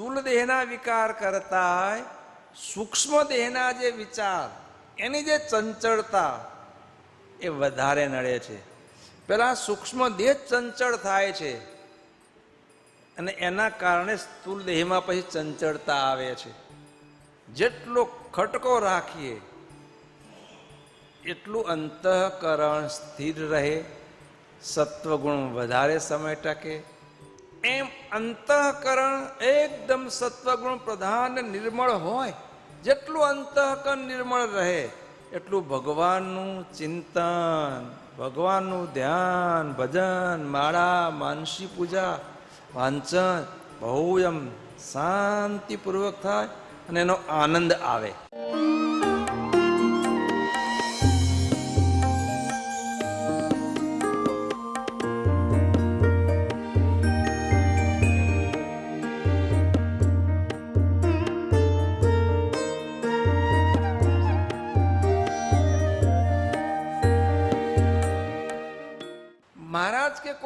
સ્થૂલ દેહના વિકાર કરતા સૂક્ષ્મ દેહના જે વિચાર, એની જે ચંચળતા, એ વધારે નડે છે. પેલા સૂક્ષ્મ દેહ ચંચળ થાય છે અને એના કારણે સ્થૂલ દેહમાં પછી ચંચળતા આવે છે. જેટલો ખટકો રાખીએ, એટલું અંતઃકરણ સ્થિર રહે, સત્વગુણ વધારે સમય ટકે એમ અંતઃકરણ એકદમ સત્વગુણ પ્રધાન નિર્મળ હોય, જેટલું અંતઃકરણ નિર્મળ રહે, એટલું ભગવાનનું ચિંતન, ભગવાનનું ધ્યાન, ભજન, માળા, માનસી પૂજા, વાંચન બહુ એમ શાંતિપૂર્વક થાય અને એનો આનંદ આવે.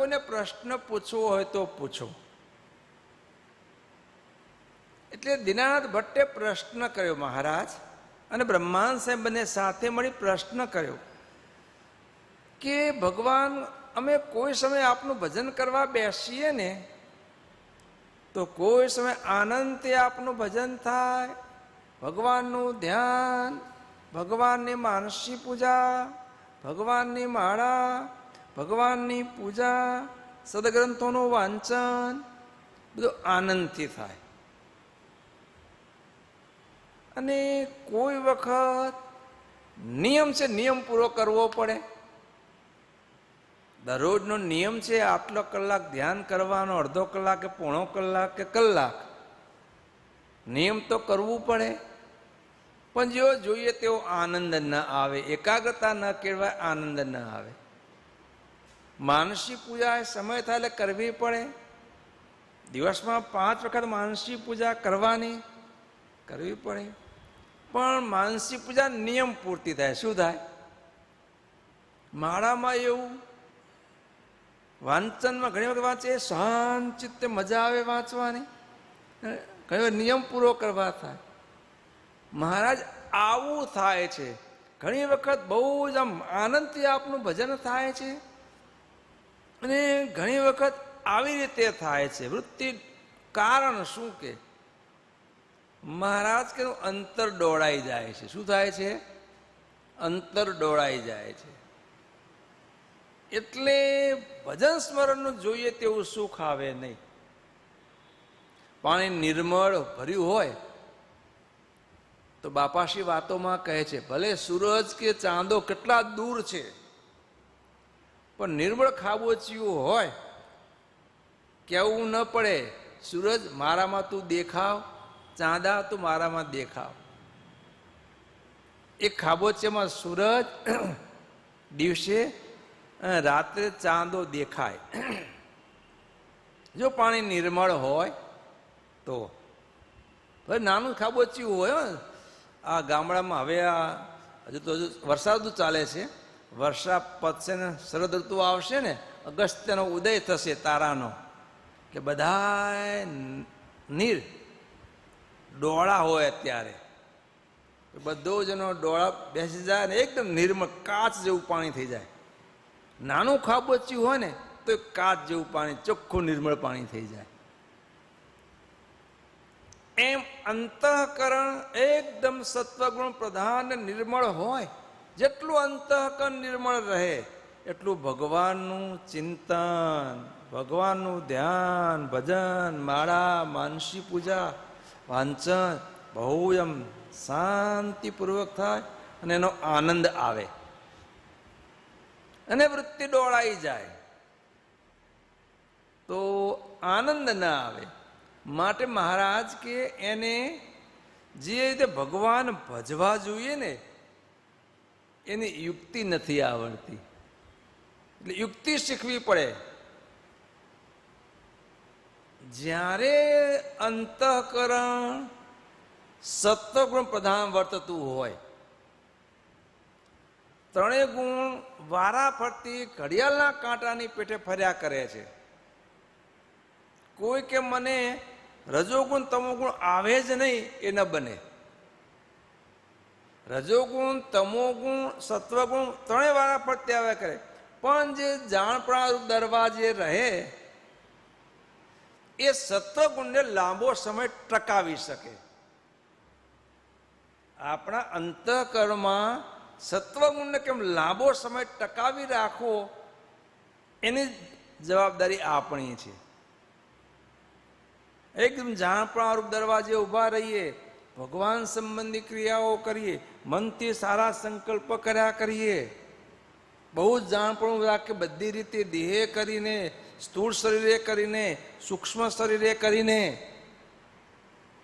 કોઈને પ્રશ્ન પૂછવો હોય તો પૂછો. એટલે દિનાનાથ ભટ્ટે પ્રશ્ન કર્યો મહારાજ, અને બ્રહ્માંડ સાહેબ બંને સાથે મળી પ્રશ્ન કર્યો કે ભગવાન, અમે કોઈ સમય આપનું ભજન કરવા બેસીએ ને, તો કોઈ સમય આનંદથી આપનું ભજન થાય, ભગવાનનું ધ્યાન, ભગવાનની માનસી પૂજા, ભગવાનની માળા ભગવાનની પૂજા, સદગ્રંથોનું વાંચન, બધું આનંદથી થાય. અને કોઈ વખત નિયમ છે, નિયમ પૂરો કરવો પડે. દરરોજનો નિયમ છે, આટલો કલાક ધ્યાન કરવાનો, અડધો કલાક કે પોણો કલાક કે કલાક. નિયમ તો કરવું પડે, પણ જો જોઈએ તેવો આનંદ ન આવે, એકાગ્રતા ન કેળવાય, આનંદ ન આવે. માનસી પૂજા એ સમય થાય એટલે કરવી પડે. દિવસમાં પાંચ વખત માનસી પૂજા કરવાની, કરવી પડે. પણ માનસી પૂજા નિયમ પૂરતી થાય. શું થાય? માળામાં એવું વાંચનમાં ઘણી વખત વાંચે શાંત ચિત્તે મજા આવે વાંચવાની. ઘણી વખત નિયમ પૂરો કરવા થાય. મહારાજ, આવું થાય છે. ઘણી વખત બહુ જ આમ આનંદથી આપનું ભજન થાય છે. અને ઘણી વખત આવી રીતે થાય છે. વૃત્તિ કારણ શું કે મહારાજ કે અંતર ડોળાઈ જાય છે. શું થાય છે? અંતર ડોળાઈ જાય છે. એટલે ભજન સ્મરણનું જોઈએ તેવું સુખ આવે નહીં. પાણી નિર્મળ ભર્યું હોય તો બાપાશી વાતોમાં કહે છે, ભલે સૂરજ કે ચાંદો કેટલા દૂર છે પણ નિર્મળ ખાબોચિયું હોય, કેવું ન પડે. સૂરજ, મારામાં તું દેખાવ, ચાંદા, તું મારામાં દેખાવ. એ ખાબોચિયામાં સૂરજ દિવસે રાત્રે ચાંદો દેખાય. જો પાણી નિર્મળ હોય, તો. હવે નાનું ખાબોચિયું હોય આ ગામડામાં હવે આ હજુ તો હજુ વરસાદ ચાલે છે. વર્ષા પતશે ને શરદ ઋતુ આવશે ને, અગસ્ત્યનો ઉદય થશે તારાનો. એટલે બધા નીર ડોળા હોય અત્યારે. બધો જ એનો ડોળા બેસી જાય ને, એકદમ નિર્મળ કાચ જેવું પાણી થઈ જાય. નાનું ખાબોચ્યું હોય ને, તો કાચ જેવું પાણી, ચોખ્ખું નિર્મળ પાણી થઈ જાય. એમ અંતઃકરણ એકદમ સત્વગુણ પ્રધાન નિર્મળ હોય. જેટલું અંતઃકરણ નિર્મળ રહે, એટલું ભગવાનનું ચિંતન, ભગવાનનું ધ્યાન, ભજન, માળા, માનસી પૂજા, વાંચન બહુ એમ શાંતિપૂર્વક થાય અને એનો આનંદ આવે. અને વૃત્તિ ડોળાઈ જાય. તો આનંદ ના આવે. માટે મહારાજ કે એને જે રીતે ભગવાન ભજવા જોઈએ ને એની યુક્તિ નથી આવડતી. એટલે યુક્તિ શીખવી પડે. જ્યારે અંતઃકરણ સત્વગુણ પ્રધાન વર્તતું હોય, ત્રણેય ગુણ વારા ફરતી ઘડિયાળના કાંટાની પેટે ફર્યા કરે છે. કોઈ કે મને રજોગુણ, તમોગુણ આવે જ નહીં, એ ન બને. રજોગુણ, તમોગુણ, સત્વગુણ ત્રણેય વાળા પ્રત્યાવ્યા કરે. પણ જે જાણપણા દરવાજે રહે, એ સત્વગુણને લાંબો સમય ટકાવી શકે. આપણા અંતઃકરણમાં સત્વગુણને કેમ લાંબો સમય ટકાવી રાખવો, એની જવાબદારી આપણી છે. એકદમ જાણપણારૂપ દરવાજે ઊભા રહીએ ભગવાન સંબંધી ક્રિયાઓ કરીએ, મનથી સારા સંકલ્પ કર્યા કરીએ. બહુ જ જાણપણું રાખે બધી રીતે દેહે કરીને, સ્થૂળ શરીરે કરીને, સૂક્ષ્મ શરીરે કરીને.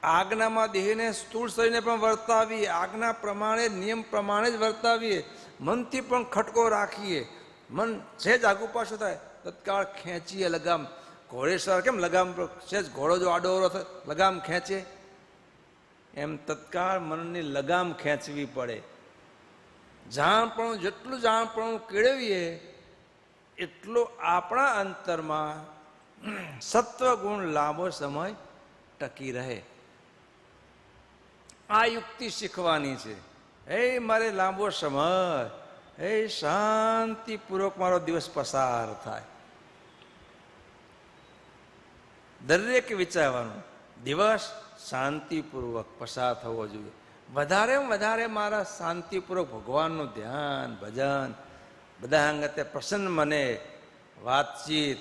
આજ્ઞામાં દેહને સ્થૂળ શરીરને પણ વર્તાવીએ, આજ્ઞા પ્રમાણે, નિયમ પ્રમાણે જ વર્તાવીએ. મનથી પણ ખટકો રાખીએ. મન છે જ આગુ પાછું થાય, તત્કાળ ખેંચીએ લગામ. ઘોડેશ્વર કેમ? લગામ છે જ, ઘોડો જો આડો થાય લગામ ખેંચે. એમ તત્કાળ મનની લગામ ખેંચવી પડે. જાણપણું, જેટલું જાણપણું કેળવીએ, એટલું આપણા અંતરમાં સત્વગુણ લાંબો સમય ટકી રહે. આ યુક્તિ શીખવાની છે. હે, મારે લાંબો સમય, હે, શાંતિપૂર્વક મારો દિવસ પસાર થાય. દરેક વિચારવાનું, દિવસ શાંતિપૂર્વક પસાર થવો જોઈએ. વધારે વધારે મારા શાંતિપૂર્વક ભગવાનનું ધ્યાન, ભજન, બધા અંગતે પ્રસન્ન મને વાતચીત,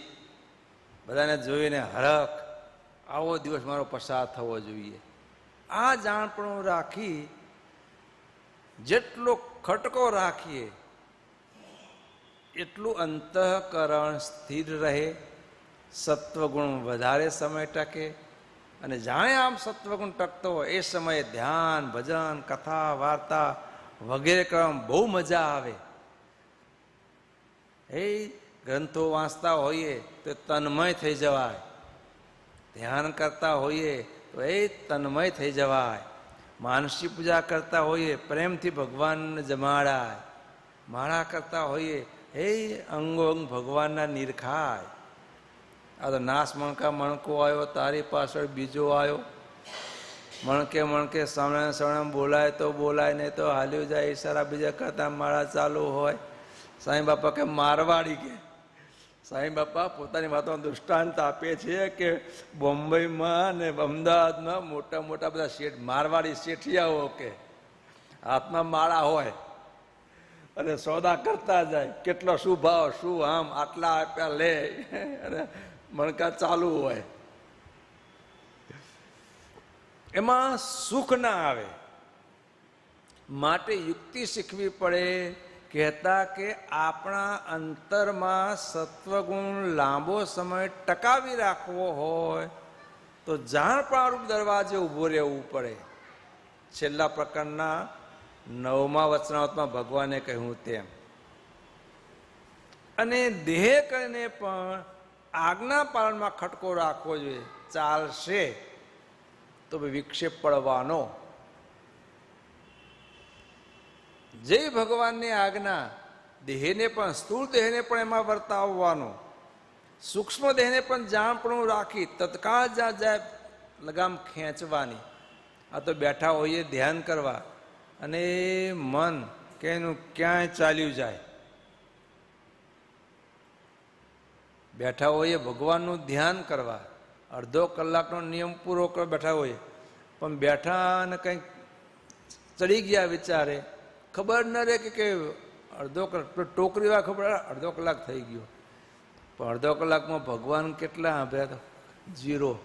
બધાને જોઈને હરખ, આવો દિવસ મારો પસાર થવો જોઈએ. આ જાણપણું રાખી, જેટલો ખટકો રાખીએ, એટલું અંતઃકરણ સ્થિર રહે, સત્વગુણ વધારે સમય ટકે અને જાણે આમ સત્વગુણ ટકતો એ સમયે ધ્યાન, ભજન, કથા, વાર્તા વગેરે કરવામાં બહુ મજા આવે. એ ગ્રંથો વાંચતા હોઈએ તો તન્મય થઈ જવાય. ધ્યાન કરતા હોઈએ તો એ તન્મય થઈ જવાય. માનસી પૂજા કરતા હોઈએ, પ્રેમથી ભગવાનને જમાડાય. માળા કરતા હોઈએ, એ અંગો અંગ ભગવાનના નિરખાય. આ તો નાશ મણકા મણકો આવ્યો, તારી પાછળ બીજો આવ્યો. મણકે મણકે સામે સામે બોલાય તો બોલાય, નહીં તો હાલ્યું જાય, ઈશારા બીજા કરતા માળા ચાલુ હોય. સાંઈ બાપા કે મારવાડી કે. સાંઈ બાપા પોતાની વાતોમાં દૃષ્ટાંત આપે છે કે બોમ્બેમાં ને અમદાવાદમાં મોટા મોટા બધા શેઠ, મારવાડી શેઠિયાઓ કે હાથમાં માળા હોય અને સોદા કરતા જાય, કેટલો શું ભાવ, શું આમ, આટલા આપ્યા લે. અને મણકા ચાલુ હોય. એમાં સુખ ના આવે. માટે યુક્તિ શીખવી પડે કહેતા કે આપણા અંતરમાં સત્વગુણ લાંબો સમય ટકાવી રાખવો હોય તો જાણપારૂપ દરવાજે ઊભો રહેવું પડે. છેલ્લા પ્રકરણના નવમા વચનાવતમાં ભગવાને કહ્યું તેમ. અને દેહ કરીને પણ આજ્ઞા પાલનમાં ખટકો રાખવો જોઈએ. ચાલશે. તો વિક્ષેપ પડવાનો. જે ભગવાનની આજ્ઞા. દેહને પણ, સ્થૂળ દેહને પણ એમાં વર્તાવવાનો. સૂક્ષ્મ દેહને પણ જાણપણું રાખી તત્કાળ જ્યાં જાય લગામ ખેંચવાની. આ તો બેઠા હોઈએ ધ્યાન કરવા. અને મન કે એનું ક્યાંય ચાલ્યું જાય. બેઠા હોઈએ, ભગવાનનું ધ્યાન કરવા. અડધો કલાકનો નિયમ પૂરો કર બેઠા હોઈએ. પણ બેઠા અને કંઈક ચડી ગયા વિચારે, ખબર ન રહે કે અડધો કલાક ટોકરીવા ખબર અડધો કલાક થઈ ગયો. પણ અડધો કલાકમાં ભગવાન કેટલા આપ્યા તો જીરો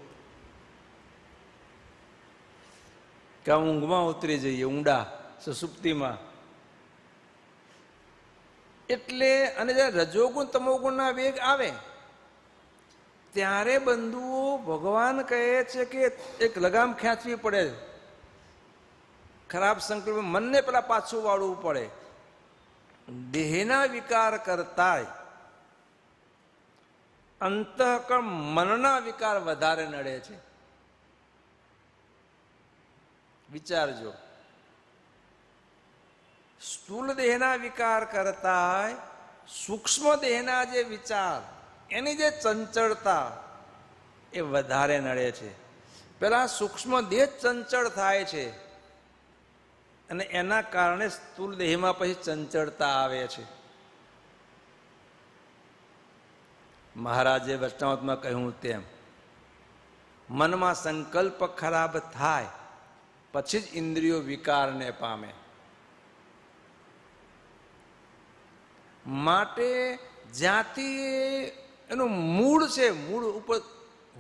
કે ઊંઘમાં ઉતરી જઈએ, ઊંડા, સુસુપ્તિમાં. એટલે, અને જ્યારે રજોગુણ, તમોગુણના વેગ આવે ત્યારે બંધુઓ ભગવાન કહે છે કે એક લગામ ખેંચવી પડે. ખરાબ સંકલ્પ મનને પેલા પાછું વાળવું પડે. દેહના વિકાર કરતાય અંતઃકરણ મનના વિકાર વધારે નડે છે. વિચારજો. સ્થૂલ દેહના વિકાર કરતા સૂક્ષ્મ દેહના જે વિચાર એની જે ચંચળતા એ વધારે નડે છે. પેલા સૂક્ષ્મ દેહ ચંચળ થાય છે અને એના કારણે સ્થુલ દેહમાં પછી ચંચળતા આવે છે. મહારાજે વચનાવતમાં કહ્યું તેમ, મનમાં સંકલ્પ ખરાબ થાય, પછી જ ઇન્દ્રિયો વિકારને પામે. માટે જ્યાંથી એનું મૂળ છે, મૂળ ઉપર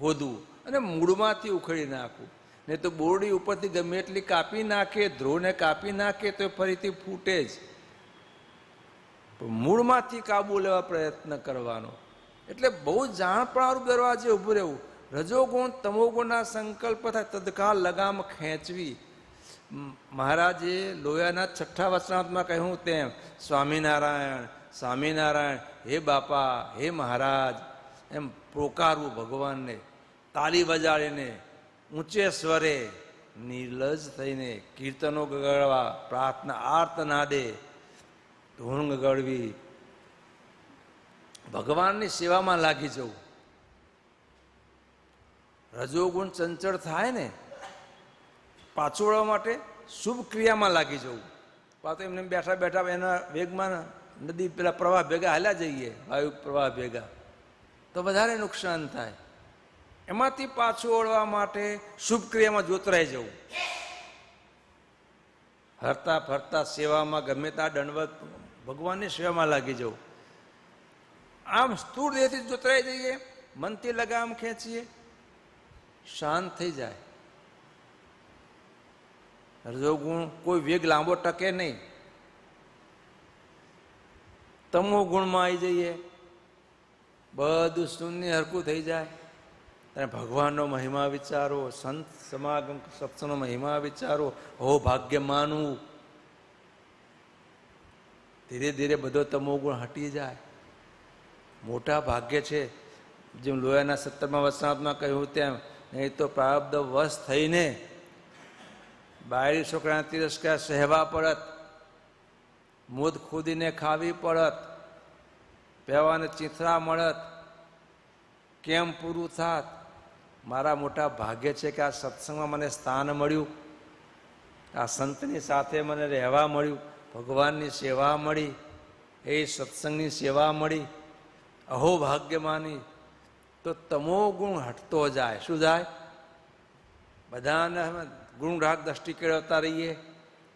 હોદવું. અને મૂળમાંથી ઉખડી નાખવું. નહીં તો બોરડી ઉપરથી ગમે એટલી કાપી નાખે, ધ્રોને કાપી નાખે, તો ફરીથી ફૂટે જ. મૂળમાંથી કાબુ લેવા પ્રયત્ન કરવાનો. એટલે બહુ જાણપણારું દરવાજે ઊભું રહેવું. રજોગુણ તમોગુણના સંકલ્પ થાય, તદકાળ લગામ ખેંચવી. મહારાજે લોયાના છઠ્ઠા વચનાત્મા કહ્યું તેમ, સ્વામિનારાયણ સ્વામિનારાયણ, હે બાપા, હે મહારાજ, એમ પોકારવું ભગવાનને, તાલી વજાડીને ઊંચે સ્વરે નિર્લજ થઈને કીર્તનો ગગડવા પ્રાર્થના આર્તનાદે ધૂણ ગગડવી. ભગવાનની સેવામાં લાગી જવું. રજોગુણ ચંચળ થાય ને પાછું માટે શુભ ક્રિયામાં લાગી જવું. પાછું એમને બેઠા બેઠા એના વેગમાં નદી પેલા પ્રવાહ ભેગા હાલ્યા જઈએ, વાયુ પ્રવાહ ભેગા. તો વધારે નુકસાન થાય. એમાંથી પાછું ઓળવા માટે શુભ ક્રિયામાં જોતરાઈ જવું. હરતા ફરતા સેવામાં ગમે ત્યાં દંડવત ભગવાનની સેવામાં લાગી જવું. આમ સ્થૂળ દેહથી જોતરાઈ જઈએ, મનથી લગામ ખેંચીએ, શાંત થઈ જાય. રજોગુણ કોઈ વેગ લાંબો ટકે નહીં. તમો ગુણમાં આવી જઈએ. બધું શૂન્ય હરકું થઈ જાય. અને ભગવાનનો મહિમા વિચારો, સંત સમાગમ, સત્સંગનો મહિમા વિચારો, હો ભાગ્ય માનવું ધીરે ધીરે બધો તમો ગુણ હટી જાય. મોટા ભાગ્ય છે. જેમ લોયાના સત્તરમાં વસનાથમાં કહ્યું તેમ, નહીં તો પ્રારબ્ધ વશ થઈને બાયરી છોકરાના તિરસ્કાર સહેવા પડત. મૂદ ખુદીને ખાવી પડત પહેવાને ચીથરા મળત. કેમ પૂરું થાત? મારા મોટા ભાગ્ય છે કે આ સત્સંગમાં મને સ્થાન મળ્યું. આ સંતની સાથે મને રહેવા મળ્યું. ભગવાનની સેવા મળી. એ સત્સંગની સેવા મળી. અહો ભાગ્યમાની, તો તમો ગુણ હટતો જાય. શું જાય? બધાને ગુણ રાગ દ્રષ્ટિ કેળવતા રહીએ.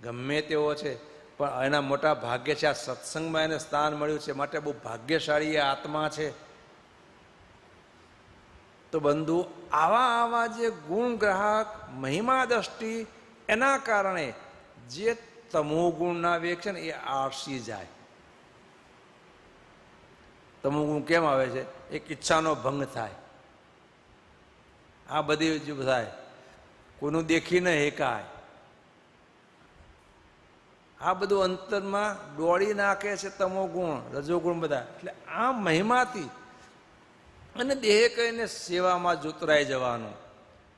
ગમે તેવો છે. પણ એના મોટા ભાગ્ય છે, આ સત્સંગમાં એને સ્થાન મળ્યું છે. માટે બહુ ભાગ્યશાળી એ આત્મા છે. તો બંધુ, આવા આવા જે ગુણ ગ્રાહક મહિમા દ્રષ્ટિ એના કારણે જે તમો ગુણના વેગ છે ને, એ આળસી જાય. તમો ગુણ કેમ આવે છે? એક ઈચ્છાનો ભંગ થાય. આ બધી જ થાય. કોઈનું દેખીને હેકાય આ બધું અંતરમાં દોડી નાખે છે તમો ગુણ, રજોગુણ બધા. એટલે આ મહિમાથી અને દેહ કહીને સેવામાં જોતરાઈ જવાનું.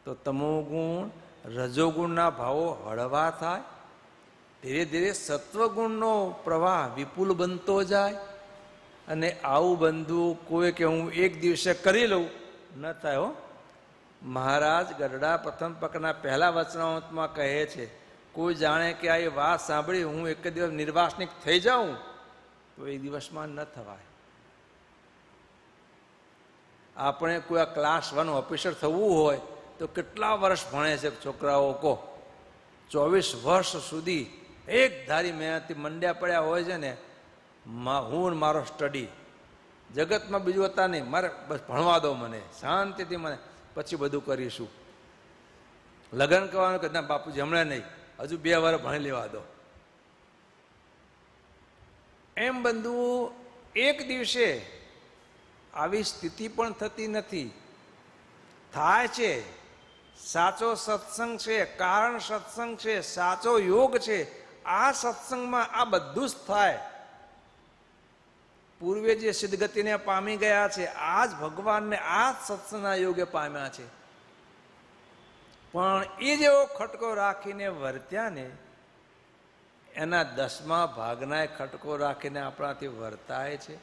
તો તમો ગુણ, રજોગુણના ભાવો હળવા થાય. ધીરે ધીરે સત્વગુણનો પ્રવાહ વિપુલ બનતો જાય. અને આવું બંધુ કોઈ કે હું એક દિવસે કરી લઉં, ન થાય હો. મહારાજ ગઢડા પ્રથમ પકના પહેલા વચનાવતમાં કહે છે કોઈ જાણે કે આ એ વાત સાંભળી હું એક દિવસ નિર્વાસનિક થઈ જાઉં, તો એ દિવસમાં ન થવાય. આપણે કોઈ આ ક્લાસ વન ઓફિસર થવું હોય, તો કેટલા વર્ષ ભણે છે છોકરાઓ કહો ચોવીસ વર્ષ સુધી એક ધારી મહેનતથી મંડ્યા પડ્યા હોય છે ને હું મારો સ્ટડી જગતમાં બીજું હતા નહીં, મારે બસ ભણવા દો મને, શાંતિથી મને, પછી બધું કરીશું. લગ્ન કરવાનું કે ના, બાપુજી, હમણાં નહીં. હજુ બે વાર ભણી લેવા દો. એમ બંધુ, એક દિવસે આવી સ્થિતિ પણ થતી નથી. થાય છે, સાચો સત્સંગ છે, કારણ સત્સંગ છે, સાચો યોગ છે, આ સત્સંગમાં આ બધું જ થાય. પૂર્વે જે સિદ્ધગતિને પામી ગયા છે આ જ ભગવાનને આ જ સત્સંગના યોગે પામ્યા છે. પણ એ જેવો ખટકો રાખીને વર્ત્યા ને એના દસમા ભાગના ખટકો રાખીને આપણાથી વર્તાય છે.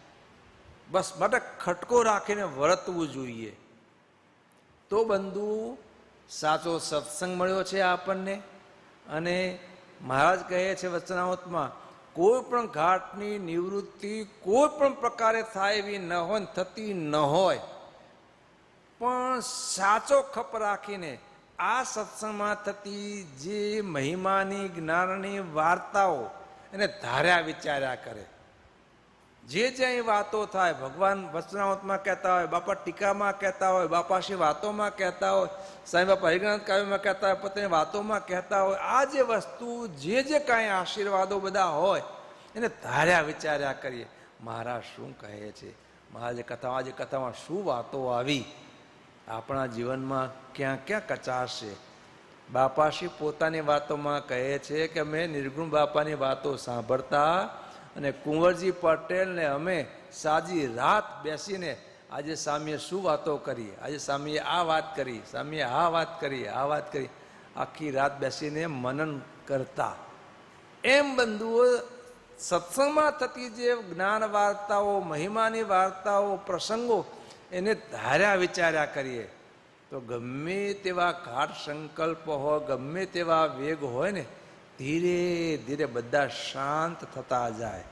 બસ માટે ખટકો રાખીને વર્તવું જોઈએ. તો બંધુ સાચો સત્સંગ મળ્યો છે આપણને. અને મહારાજ કહે છે વચનાવતમાં, કોઈ પણ ઘાટની નિવૃત્તિ કોઈ પણ પ્રકારે થાય એવી ન હોય થતી ન હોય. પણ સાચો ખપ રાખીને આ સત્સંગમાં થતી જે મહિમાની, જ્ઞાનની વાર્તાઓ એને ધાર્યા વિચાર્યા કરે. જે જ્યાં વાતો થાય, ભગવાન વચનાવતમાં કહેતા હોય, બાપા ટીકામાં કહેતા હોય, બાપાશ્રી વાતોમાં કહેતા હોય, સાંઈ બાપા હરિગ્રંથ કાવ્યમાં કહેતા હોય, પોતાની વાતોમાં કહેતા હોય, આ જે વસ્તુ, જે જે કાંઈ આશીર્વાદો બધા હોય, એને ધાર્યા વિચાર્યા કરીએ. મહારાજ શું કહે છે? મહારાજે કથામાં, આજે કથામાં શું વાતો આવી? આપણા જીવનમાં ક્યાં ક્યાં કચાશ છે? બાપાશ્રી પોતાની વાતોમાં કહે છે કે અમે નિર્ગુણ બાપાની વાતો સાંભળતા અને કુંવરજી પટેલને અમે સાજી રાત બેસીને આજે સામે શું વાતો કરી આજે સામે આ વાત કરી સામે આ વાત કરી આ વાત કરી આખી રાત બેસીને મનન કરતા. એમ બંધુઓ સત્સંગમાં થતી જે જ્ઞાન વાર્તાઓ, મહિમાની વાર્તાઓ, પ્રસંગો એને ધાર્યા વિચાર્યા કરીએ, તો ગમે તેવા ઘાટ સંકલ્પ હોય ગમે તેવા વેગ હોય ને, ધીરે ધીરે બધા શાંત થતા જાય.